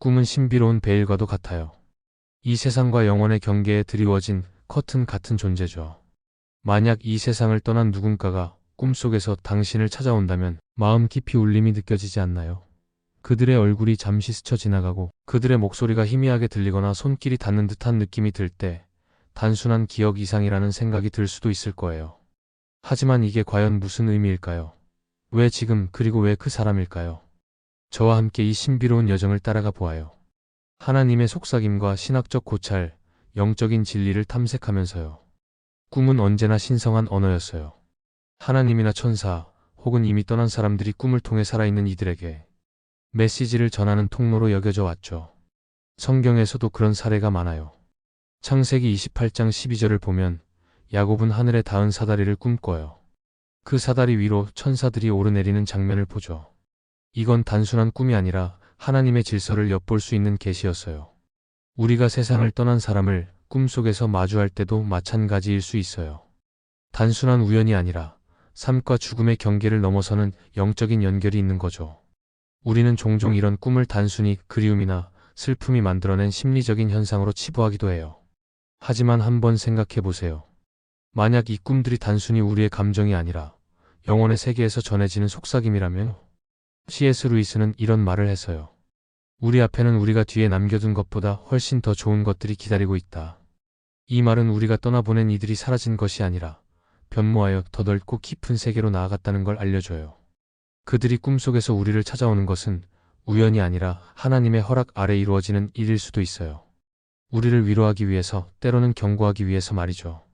꿈은 신비로운 베일과도 같아요. 이 세상과 영혼의 경계에 드리워진 커튼 같은 존재죠. 만약 이 세상을 떠난 누군가가 꿈속에서 당신을 찾아온다면 마음 깊이 울림이 느껴지지 않나요? 그들의 얼굴이 잠시 스쳐 지나가고 그들의 목소리가 희미하게 들리거나 손길이 닿는 듯한 느낌이 들 때 단순한 기억 이상이라는 생각이 들 수도 있을 거예요. 하지만 이게 과연 무슨 의미일까요? 왜 지금 그리고 왜 그 사람일까요? 저와 함께 이 신비로운 여정을 따라가 보아요. 하나님의 속삭임과 신학적 고찰, 영적인 진리를 탐색하면서요. 꿈은 언제나 신성한 언어였어요. 하나님이나 천사, 혹은 이미 떠난 사람들이 꿈을 통해 살아있는 이들에게 메시지를 전하는 통로로 여겨져 왔죠. 성경에서도 그런 사례가 많아요. 창세기 28장 12절을 보면 야곱은 하늘에 닿은 사다리를 꿈꿔요. 그 사다리 위로 천사들이 오르내리는 장면을 보죠. 이건 단순한 꿈이 아니라 하나님의 질서를 엿볼 수 있는 계시였어요. 우리가 세상을 떠난 사람을 꿈속에서 마주할 때도 마찬가지일 수 있어요. 단순한 우연이 아니라 삶과 죽음의 경계를 넘어서는 영적인 연결이 있는 거죠. 우리는 종종 이런 꿈을 단순히 그리움이나 슬픔이 만들어낸 심리적인 현상으로 치부하기도 해요. 하지만 한번 생각해 보세요. 만약 이 꿈들이 단순히 우리의 감정이 아니라 영혼의 세계에서 전해지는 속삭임이라면 C.S. 루이스는 이런 말을 했어요. 우리 앞에는 우리가 뒤에 남겨둔 것보다 훨씬 더 좋은 것들이 기다리고 있다. 이 말은 우리가 떠나보낸 이들이 사라진 것이 아니라 변모하여 더 넓고 깊은 세계로 나아갔다는 걸 알려줘요. 그들이 꿈속에서 우리를 찾아오는 것은 우연이 아니라 하나님의 허락 아래 이루어지는 일일 수도 있어요. 우리를 위로하기 위해서, 때로는 경고하기 위해서 말이죠.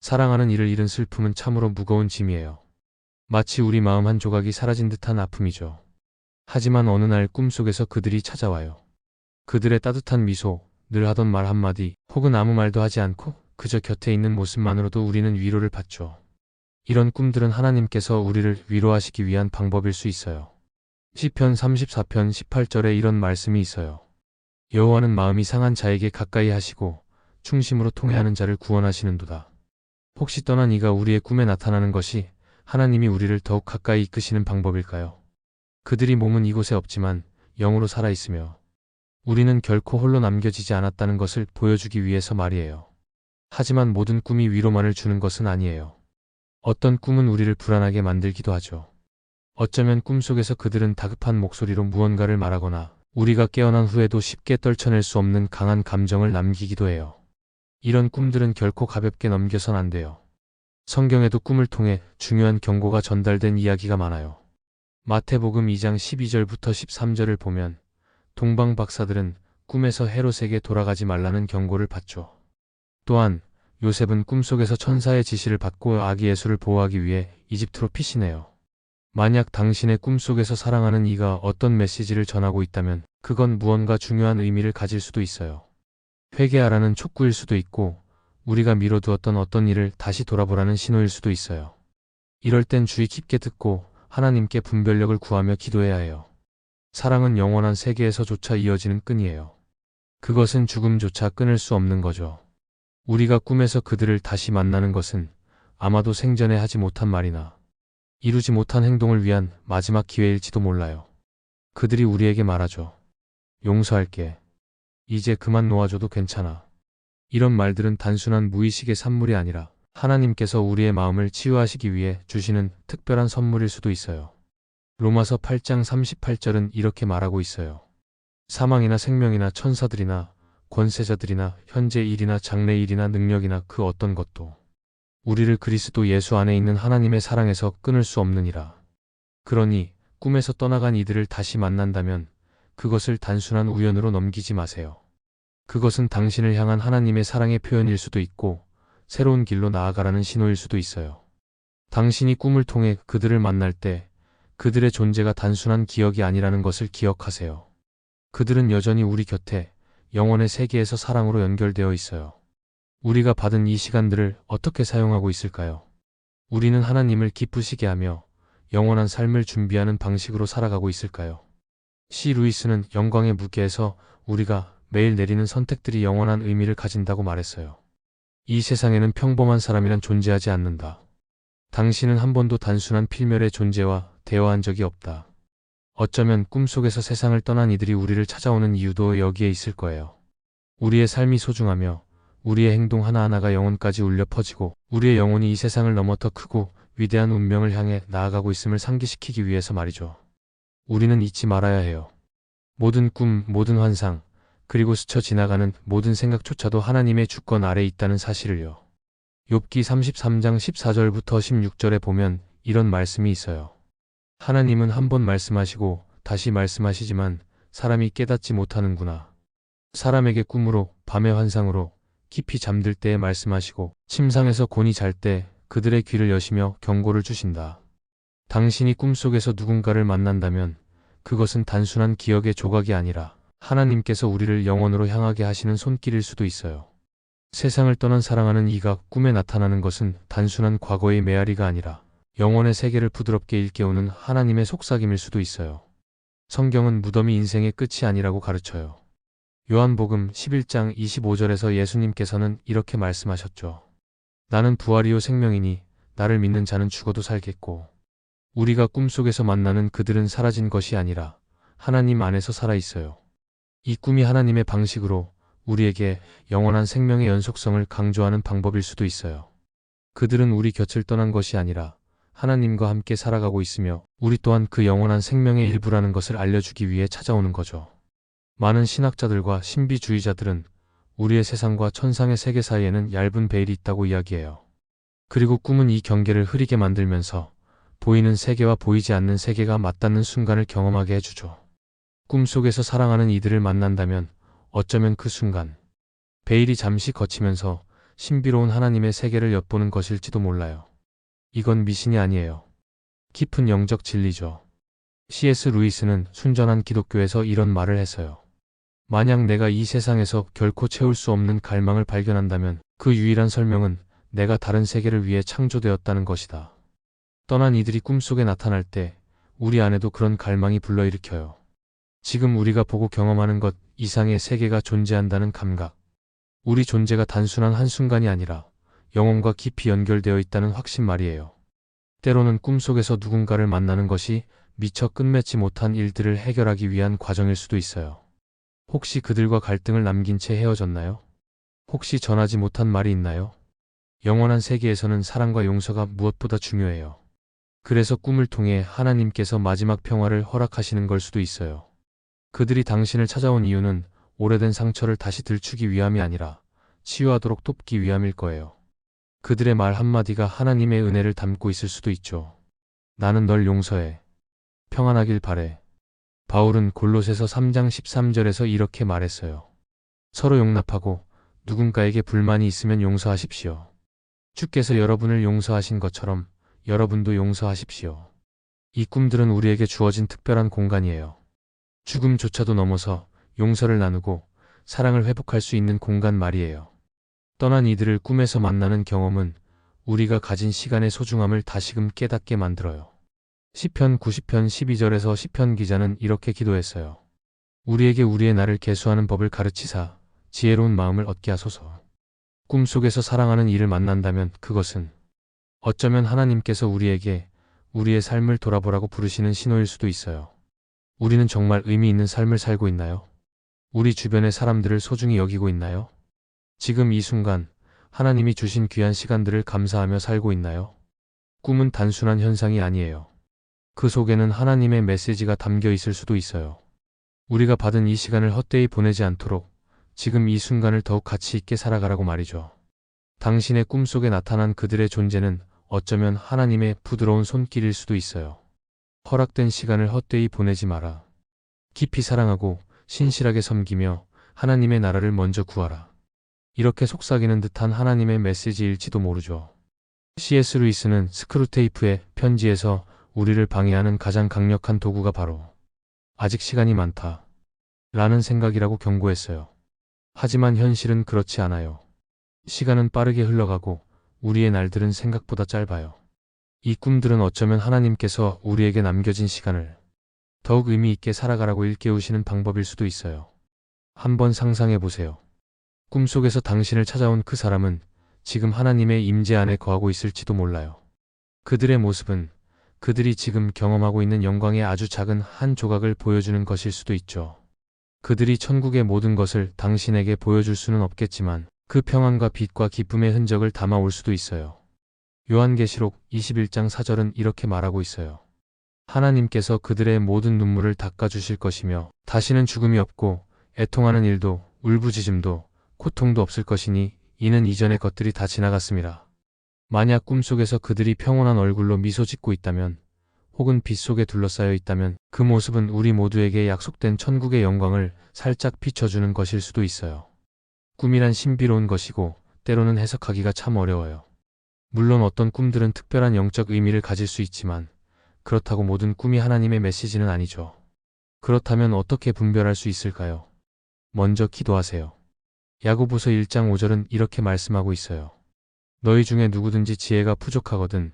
사랑하는 이를 잃은 슬픔은 참으로 무거운 짐이에요. 마치 우리 마음 한 조각이 사라진 듯한 아픔이죠. 하지만 어느 날 꿈속에서 그들이 찾아와요. 그들의 따뜻한 미소, 늘 하던 말 한마디, 혹은 아무 말도 하지 않고 그저 곁에 있는 모습만으로도 우리는 위로를 받죠. 이런 꿈들은 하나님께서 우리를 위로하시기 위한 방법일 수 있어요. 시편 34편 18절에 이런 말씀이 있어요. 여호와는 마음이 상한 자에게 가까이 하시고 충심으로 통회하는 자를 구원하시는도다. 혹시 떠난 이가 우리의 꿈에 나타나는 것이 하나님이 우리를 더욱 가까이 이끄시는 방법일까요? 그들이 몸은 이곳에 없지만 영으로 살아있으며 우리는 결코 홀로 남겨지지 않았다는 것을 보여주기 위해서 말이에요. 하지만 모든 꿈이 위로만을 주는 것은 아니에요. 어떤 꿈은 우리를 불안하게 만들기도 하죠. 어쩌면 꿈속에서 그들은 다급한 목소리로 무언가를 말하거나 우리가 깨어난 후에도 쉽게 떨쳐낼 수 없는 강한 감정을 남기기도 해요. 이런 꿈들은 결코 가볍게 넘겨선 안 돼요. 성경에도 꿈을 통해 중요한 경고가 전달된 이야기가 많아요. 마태복음 2장 12절부터 13절을 보면 동방 박사들은 꿈에서 헤롯에게 돌아가지 말라는 경고를 받죠. 또한 요셉은 꿈속에서 천사의 지시를 받고 아기 예수를 보호하기 위해 이집트로 피신해요. 만약 당신의 꿈속에서 사랑하는 이가 어떤 메시지를 전하고 있다면 그건 무언가 중요한 의미를 가질 수도 있어요. 회개하라는 촉구일 수도 있고 우리가 미뤄두었던 어떤 일을 다시 돌아보라는 신호일 수도 있어요. 이럴 땐 주의 깊게 듣고 하나님께 분별력을 구하며 기도해야 해요. 사랑은 영원한 세계에서조차 이어지는 끈이에요. 그것은 죽음조차 끊을 수 없는 거죠. 우리가 꿈에서 그들을 다시 만나는 것은 아마도 생전에 하지 못한 말이나 이루지 못한 행동을 위한 마지막 기회일지도 몰라요. 그들이 우리에게 말하죠. 용서할게. 이제 그만 놓아줘도 괜찮아. 이런 말들은 단순한 무의식의 산물이 아니라 하나님께서 우리의 마음을 치유하시기 위해 주시는 특별한 선물일 수도 있어요. 로마서 8장 38절은 이렇게 말하고 있어요. 사망이나 생명이나 천사들이나 권세자들이나 현재 일이나 장래 일이나 능력이나 그 어떤 것도 우리를 그리스도 예수 안에 있는 하나님의 사랑에서 끊을 수 없느니라. 그러니 꿈에서 떠나간 이들을 다시 만난다면 그것을 단순한 우연으로 넘기지 마세요. 그것은 당신을 향한 하나님의 사랑의 표현일 수도 있고 새로운 길로 나아가라는 신호일 수도 있어요. 당신이 꿈을 통해 그들을 만날 때 그들의 존재가 단순한 기억이 아니라는 것을 기억하세요. 그들은 여전히 우리 곁에 영혼의 세계에서 사랑으로 연결되어 있어요. 우리가 받은 이 시간들을 어떻게 사용하고 있을까요? 우리는 하나님을 기쁘시게 하며 영원한 삶을 준비하는 방식으로 살아가고 있을까요? 시 루이스는 영광의 무게에서 우리가 매일 내리는 선택들이 영원한 의미를 가진다고 말했어요. 이 세상에는 평범한 사람이란 존재하지 않는다. 당신은 한 번도 단순한 필멸의 존재와 대화한 적이 없다. 어쩌면 꿈속에서 세상을 떠난 이들이 우리를 찾아오는 이유도 여기에 있을 거예요. 우리의 삶이 소중하며 우리의 행동 하나하나가 영혼까지 울려 퍼지고 우리의 영혼이 이 세상을 넘어 더 크고 위대한 운명을 향해 나아가고 있음을 상기시키기 위해서 말이죠. 우리는 잊지 말아야 해요. 모든 꿈, 모든 환상, 그리고 스쳐 지나가는 모든 생각조차도 하나님의 주권 아래 있다는 사실을요. 욥기 33장 14절부터 16절에 보면 이런 말씀이 있어요. 하나님은 한 번 말씀하시고 다시 말씀하시지만 사람이 깨닫지 못하는구나. 사람에게 꿈으로 밤의 환상으로 깊이 잠들 때에 말씀하시고 침상에서 곤히 잘 때 그들의 귀를 여시며 경고를 주신다. 당신이 꿈속에서 누군가를 만난다면 그것은 단순한 기억의 조각이 아니라 하나님께서 우리를 영원으로 향하게 하시는 손길일 수도 있어요. 세상을 떠난 사랑하는 이가 꿈에 나타나는 것은 단순한 과거의 메아리가 아니라 영혼의 세계를 부드럽게 일깨우는 하나님의 속삭임일 수도 있어요. 성경은 무덤이 인생의 끝이 아니라고 가르쳐요. 요한복음 11장 25절에서 예수님께서는 이렇게 말씀하셨죠. 나는 부활이요 생명이니 나를 믿는 자는 죽어도 살겠고 우리가 꿈속에서 만나는 그들은 사라진 것이 아니라 하나님 안에서 살아 있어요. 이 꿈이 하나님의 방식으로 우리에게 영원한 생명의 연속성을 강조하는 방법일 수도 있어요. 그들은 우리 곁을 떠난 것이 아니라 하나님과 함께 살아가고 있으며 우리 또한 그 영원한 생명의 일부라는 것을 알려주기 위해 찾아오는 거죠. 많은 신학자들과 신비주의자들은 우리의 세상과 천상의 세계 사이에는 얇은 베일이 있다고 이야기해요. 그리고 꿈은 이 경계를 흐리게 만들면서 보이는 세계와 보이지 않는 세계가 맞닿는 순간을 경험하게 해주죠. 꿈속에서 사랑하는 이들을 만난다면 어쩌면 그 순간 베일이 잠시 거치면서 신비로운 하나님의 세계를 엿보는 것일지도 몰라요. 이건 미신이 아니에요. 깊은 영적 진리죠. C.S. 루이스는 순전한 기독교에서 이런 말을 했어요. 만약 내가 이 세상에서 결코 채울 수 없는 갈망을 발견한다면 그 유일한 설명은 내가 다른 세계를 위해 창조되었다는 것이다. 떠난 이들이 꿈속에 나타날 때 우리 안에도 그런 갈망이 불러일으켜요. 지금 우리가 보고 경험하는 것 이상의 세계가 존재한다는 감각. 우리 존재가 단순한 한순간이 아니라 영혼과 깊이 연결되어 있다는 확신 말이에요. 때로는 꿈속에서 누군가를 만나는 것이 미처 끝맺지 못한 일들을 해결하기 위한 과정일 수도 있어요. 혹시 그들과 갈등을 남긴 채 헤어졌나요? 혹시 전하지 못한 말이 있나요? 영원한 세계에서는 사랑과 용서가 무엇보다 중요해요. 그래서 꿈을 통해 하나님께서 마지막 평화를 허락하시는 걸 수도 있어요. 그들이 당신을 찾아온 이유는 오래된 상처를 다시 들추기 위함이 아니라 치유하도록 돕기 위함일 거예요. 그들의 말 한마디가 하나님의 은혜를 담고 있을 수도 있죠. 나는 널 용서해. 평안하길 바래. 바울은 골로새서 3장 13절에서 이렇게 말했어요. 서로 용납하고 누군가에게 불만이 있으면 용서하십시오. 주께서 여러분을 용서하신 것처럼 여러분도 용서하십시오. 이 꿈들은 우리에게 주어진 특별한 공간이에요. 죽음조차도 넘어서 용서를 나누고 사랑을 회복할 수 있는 공간 말이에요. 떠난 이들을 꿈에서 만나는 경험은 우리가 가진 시간의 소중함을 다시금 깨닫게 만들어요. 시편 90편 12절에서 시편 기자는 이렇게 기도했어요. 우리에게 우리의 날을 계수하는 법을 가르치사 지혜로운 마음을 얻게 하소서. 꿈속에서 사랑하는 이를 만난다면 그것은 어쩌면 하나님께서 우리에게 우리의 삶을 돌아보라고 부르시는 신호일 수도 있어요. 우리는 정말 의미 있는 삶을 살고 있나요? 우리 주변의 사람들을 소중히 여기고 있나요? 지금 이 순간 하나님이 주신 귀한 시간들을 감사하며 살고 있나요? 꿈은 단순한 현상이 아니에요. 그 속에는 하나님의 메시지가 담겨 있을 수도 있어요. 우리가 받은 이 시간을 헛되이 보내지 않도록 지금 이 순간을 더욱 가치 있게 살아가라고 말이죠. 당신의 꿈속에 나타난 그들의 존재는 어쩌면 하나님의 부드러운 손길일 수도 있어요. 허락된 시간을 헛되이 보내지 마라. 깊이 사랑하고 신실하게 섬기며 하나님의 나라를 먼저 구하라. 이렇게 속삭이는 듯한 하나님의 메시지일지도 모르죠. C.S. 루이스는 스크루테이프의 편지에서 우리를 방해하는 가장 강력한 도구가 바로 아직 시간이 많다. 라는 생각이라고 경고했어요. 하지만 현실은 그렇지 않아요. 시간은 빠르게 흘러가고 우리의 날들은 생각보다 짧아요. 이 꿈들은 어쩌면 하나님께서 우리에게 남겨진 시간을 더욱 의미 있게 살아가라고 일깨우시는 방법일 수도 있어요. 한번 상상해 보세요. 꿈속에서 당신을 찾아온 그 사람은 지금 하나님의 임재 안에 거하고 있을지도 몰라요. 그들의 모습은 그들이 지금 경험하고 있는 영광의 아주 작은 한 조각을 보여주는 것일 수도 있죠. 그들이 천국의 모든 것을 당신에게 보여줄 수는 없겠지만 그 평안과 빛과 기쁨의 흔적을 담아올 수도 있어요. 요한계시록 21장 4절은 이렇게 말하고 있어요. 하나님께서 그들의 모든 눈물을 닦아주실 것이며 다시는 죽음이 없고 애통하는 일도 울부짖음도 고통도 없을 것이니 이는 이전의 것들이 다 지나갔습니다. 만약 꿈속에서 그들이 평온한 얼굴로 미소 짓고 있다면 혹은 빛 속에 둘러싸여 있다면 그 모습은 우리 모두에게 약속된 천국의 영광을 살짝 비춰주는 것일 수도 있어요. 꿈이란 신비로운 것이고 때로는 해석하기가 참 어려워요. 물론 어떤 꿈들은 특별한 영적 의미를 가질 수 있지만 그렇다고 모든 꿈이 하나님의 메시지는 아니죠. 그렇다면 어떻게 분별할 수 있을까요? 먼저 기도하세요. 야고보서 1장 5절은 이렇게 말씀하고 있어요. 너희 중에 누구든지 지혜가 부족하거든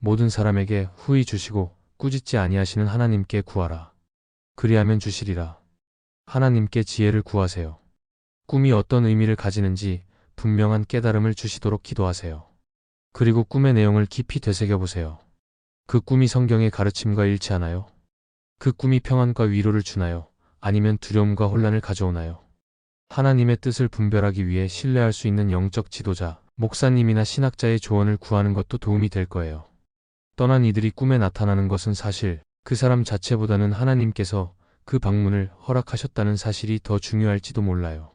모든 사람에게 후히 주시고 꾸짖지 아니하시는 하나님께 구하라. 그리하면 주시리라. 하나님께 지혜를 구하세요. 꿈이 어떤 의미를 가지는지 분명한 깨달음을 주시도록 기도하세요. 그리고 꿈의 내용을 깊이 되새겨 보세요. 그 꿈이 성경의 가르침과 일치하나요? 그 꿈이 평안과 위로를 주나요? 아니면 두려움과 혼란을 가져오나요? 하나님의 뜻을 분별하기 위해 신뢰할 수 있는 영적 지도자, 목사님이나 신학자의 조언을 구하는 것도 도움이 될 거예요. 떠난 이들이 꿈에 나타나는 것은 사실 그 사람 자체보다는 하나님께서 그 방문을 허락하셨다는 사실이 더 중요할지도 몰라요.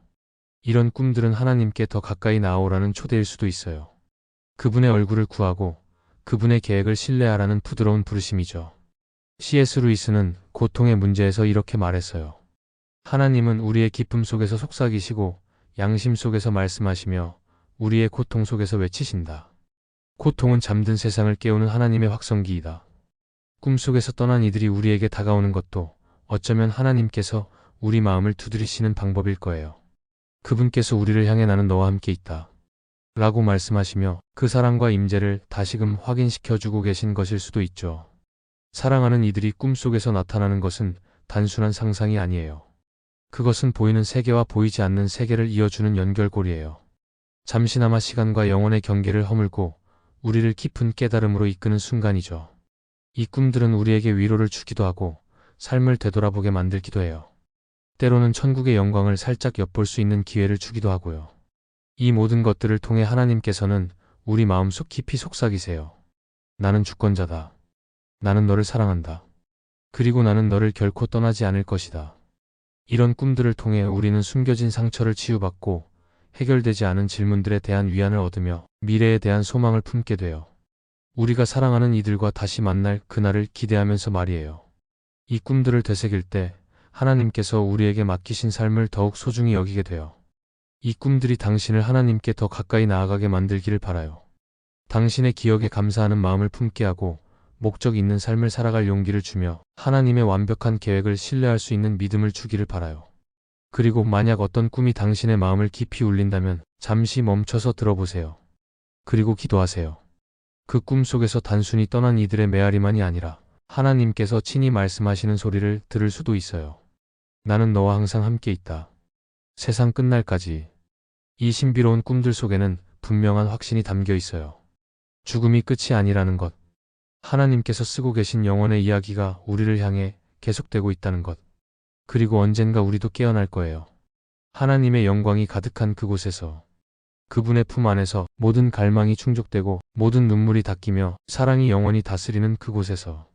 이런 꿈들은 하나님께 더 가까이 나아오라는 초대일 수도 있어요. 그분의 얼굴을 구하고 그분의 계획을 신뢰하라는 부드러운 부르심이죠. C.S. 루이스는 고통의 문제에서 이렇게 말했어요. 하나님은 우리의 기쁨 속에서 속삭이시고 양심 속에서 말씀하시며 우리의 고통 속에서 외치신다. 고통은 잠든 세상을 깨우는 하나님의 확성기이다. 꿈속에서 떠난 이들이 우리에게 다가오는 것도 어쩌면 하나님께서 우리 마음을 두드리시는 방법일 거예요. 그분께서 우리를 향해 나는 너와 함께 있다. 라고 말씀하시며 그 사랑과 임재를 다시금 확인시켜주고 계신 것일 수도 있죠. 사랑하는 이들이 꿈속에서 나타나는 것은 단순한 상상이 아니에요. 그것은 보이는 세계와 보이지 않는 세계를 이어주는 연결고리예요. 잠시나마 시간과 영혼의 경계를 허물고 우리를 깊은 깨달음으로 이끄는 순간이죠. 이 꿈들은 우리에게 위로를 주기도 하고 삶을 되돌아보게 만들기도 해요. 때로는 천국의 영광을 살짝 엿볼 수 있는 기회를 주기도 하고요. 이 모든 것들을 통해 하나님께서는 우리 마음속 깊이 속삭이세요. 나는 주권자다. 나는 너를 사랑한다. 그리고 나는 너를 결코 떠나지 않을 것이다. 이런 꿈들을 통해 우리는 숨겨진 상처를 치유받고 해결되지 않은 질문들에 대한 위안을 얻으며 미래에 대한 소망을 품게 돼요. 우리가 사랑하는 이들과 다시 만날 그날을 기대하면서 말이에요. 이 꿈들을 되새길 때 하나님께서 우리에게 맡기신 삶을 더욱 소중히 여기게 돼요. 이 꿈들이 당신을 하나님께 더 가까이 나아가게 만들기를 바라요. 당신의 기억에 감사하는 마음을 품게 하고 목적 있는 삶을 살아갈 용기를 주며 하나님의 완벽한 계획을 신뢰할 수 있는 믿음을 주기를 바라요. 그리고 만약 어떤 꿈이 당신의 마음을 깊이 울린다면 잠시 멈춰서 들어보세요. 그리고 기도하세요. 그 꿈 속에서 단순히 떠난 이들의 메아리만이 아니라 하나님께서 친히 말씀하시는 소리를 들을 수도 있어요. 나는 너와 항상 함께 있다. 세상 끝날까지. 이 신비로운 꿈들 속에는 분명한 확신이 담겨 있어요. 죽음이 끝이 아니라는 것. 하나님께서 쓰고 계신 영혼의 이야기가 우리를 향해 계속되고 있다는 것. 그리고 언젠가 우리도 깨어날 거예요. 하나님의 영광이 가득한 그곳에서 그분의 품 안에서 모든 갈망이 충족되고 모든 눈물이 닦이며 사랑이 영원히 다스리는 그곳에서